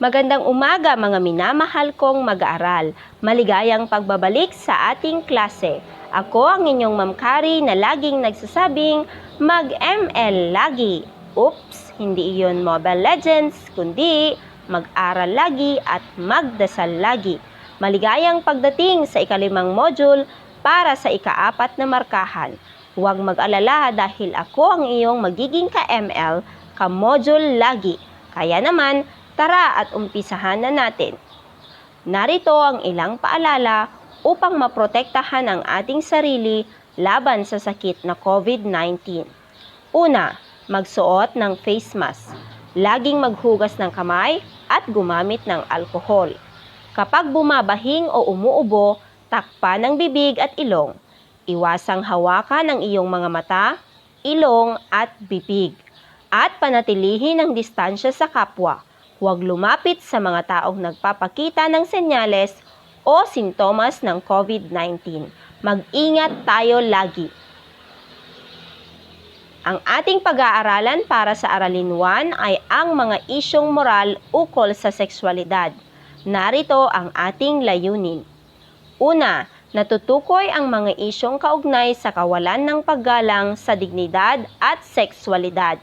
Magandang umaga mga minamahal kong mag-aaral. Maligayang pagbabalik sa ating klase. Ako ang inyong Ma'am Kari na laging nagsasabing mag-ML lagi. Oops, hindi iyon Mobile Legends, kundi mag-aral lagi at magdasal lagi. Maligayang pagdating sa ikalimang module para sa ikaapat na markahan. Huwag mag-alala dahil ako ang iyong magiging ka-ML, ka-module lagi. Kaya naman, tara at umpisahan na natin. Narito ang ilang paalala upang maprotektahan ang ating sarili laban sa sakit na COVID-19. Una, magsuot ng face mask. Laging maghugas ng kamay at gumamit ng alkohol. Kapag bumabahing o umuubo, takpan ng bibig at ilong. Iwasang hawakan ang iyong mga mata, ilong at bibig. At panatilihin ang distansya sa kapwa. Huwag lumapit sa mga taong nagpapakita ng senyales o sintomas ng COVID-19. Mag-ingat tayo lagi. Ang ating pag-aaralan para sa Aralin 1 ay ang mga isyong moral ukol sa sexualidad. Narito ang ating layunin. Una, natutukoy ang mga isyong kaugnay sa kawalan ng paggalang sa dignidad at sexualidad.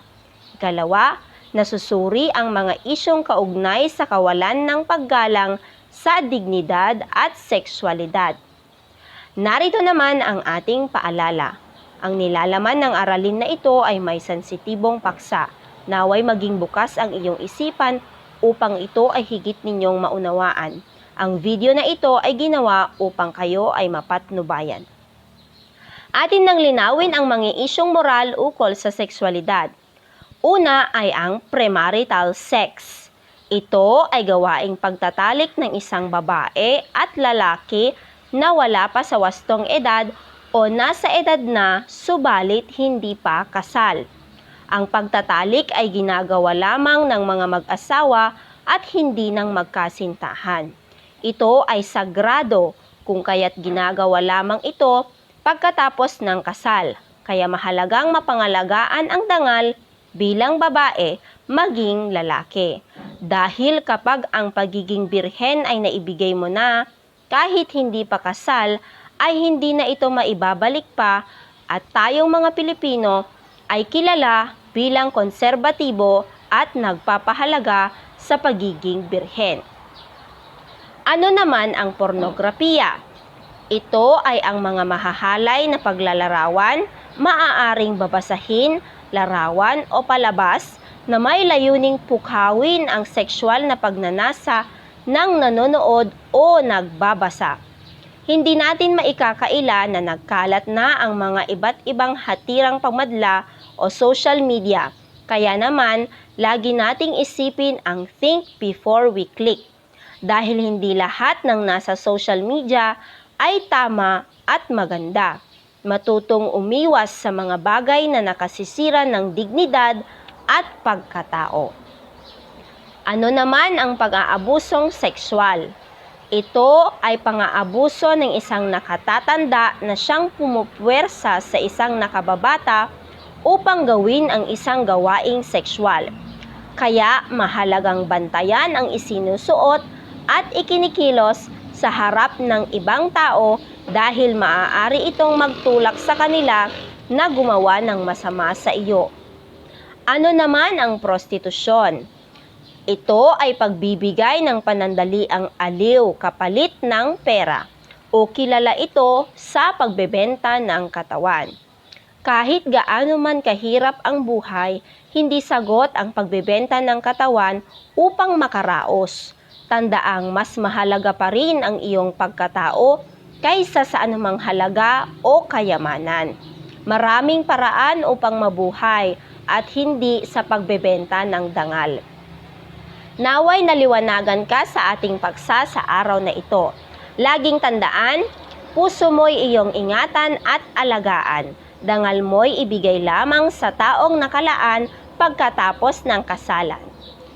Ikalawa, nasusuri ang mga isyong kaugnay sa kawalan ng paggalang sa dignidad at sexualidad. Narito naman ang ating paalala. Ang nilalaman ng aralin na ito ay may sensitibong paksa. Naway maging bukas ang iyong isipan upang ito ay higit ninyong maunawaan. Ang video na ito ay ginawa upang kayo ay mapatnubayan. Atin nang linawin ang mga isyong moral ukol sa sexualidad. Una ay ang premarital sex. Ito ay gawaing pagtatalik ng isang babae at lalaki na wala pa sa wastong edad o nasa edad na subalit hindi pa kasal. Ang pagtatalik ay ginagawa lamang ng mga mag-asawa at hindi ng magkasintahan. Ito ay sagrado kung kaya't ginagawa lamang ito pagkatapos ng kasal. Kaya mahalagang mapangalagaan ang dangal bilang babae maging lalaki. Dahil kapag ang pagiging birhen ay naibigay mo na, kahit hindi pa kasal, ay hindi na ito maibabalik pa at tayong mga Pilipino ay kilala bilang konserbatibo at nagpapahalaga sa pagiging birhen. Ano naman ang pornografiya? Ito ay ang mga mahahalay na paglalarawan, maaaring babasahin, larawan o palabas na may layuning pukhawin ang sexual na pagnanasa ng nanonood o nagbabasa. Hindi natin maikakaila na nagkalat na ang mga iba't ibang hatirang pagmadla o social media. Kaya naman, lagi nating isipin ang think before we click. Dahil hindi lahat ng nasa social media ay tama at maganda. Matutong umiwas sa mga bagay na nakasisira ng dignidad at pagkatao. Ano naman ang pag-aabusong sexual? Ito ay pang-aabuso ng isang nakatatanda na siyang pumupwersa sa isang nakababata upang gawin ang isang gawaing sexual. Kaya mahalagang bantayan ang isinusuot at ikinikilos sa harap ng ibang tao dahil maaari itong magtulak sa kanila na gumawa ng masama sa iyo. Ano naman ang prostitusyon? Ito ay pagbibigay ng panandaliang aliw kapalit ng pera o kilala ito sa pagbebenta ng katawan. Kahit gaano man kahirap ang buhay, hindi sagot ang pagbebenta ng katawan upang makaraos. Tandaang mas mahalaga pa rin ang iyong pagkatao kaysa sa anumang halaga o kayamanan. Maraming paraan upang mabuhay at hindi sa pagbebenta ng dangal. Naway naliwanagan ka sa ating paksa sa araw na ito. Laging tandaan, puso mo'y iyong ingatan at alagaan. Dangal mo'y ibigay lamang sa taong nakalaan pagkatapos ng kasalan.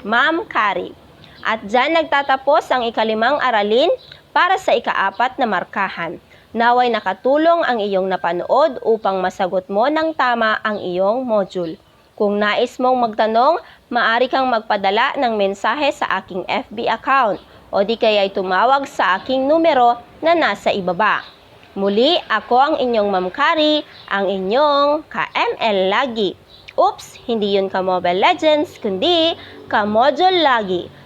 Ma'am Kari. At dyan nagtatapos ang ikalimang aralin para sa ikaapat na markahan. Naway nakatulong ang iyong napanood upang masagot mo ng tama ang iyong module. Kung nais mong magtanong, maari kang magpadala ng mensahe sa aking FB account o di kaya'y tumawag sa aking numero na nasa ibaba. Muli, ako ang inyong Ma'am Kari, ang inyong ka-ML lagi. Oops, hindi yun ka-Mobile Legends, kundi ka-Module lagi.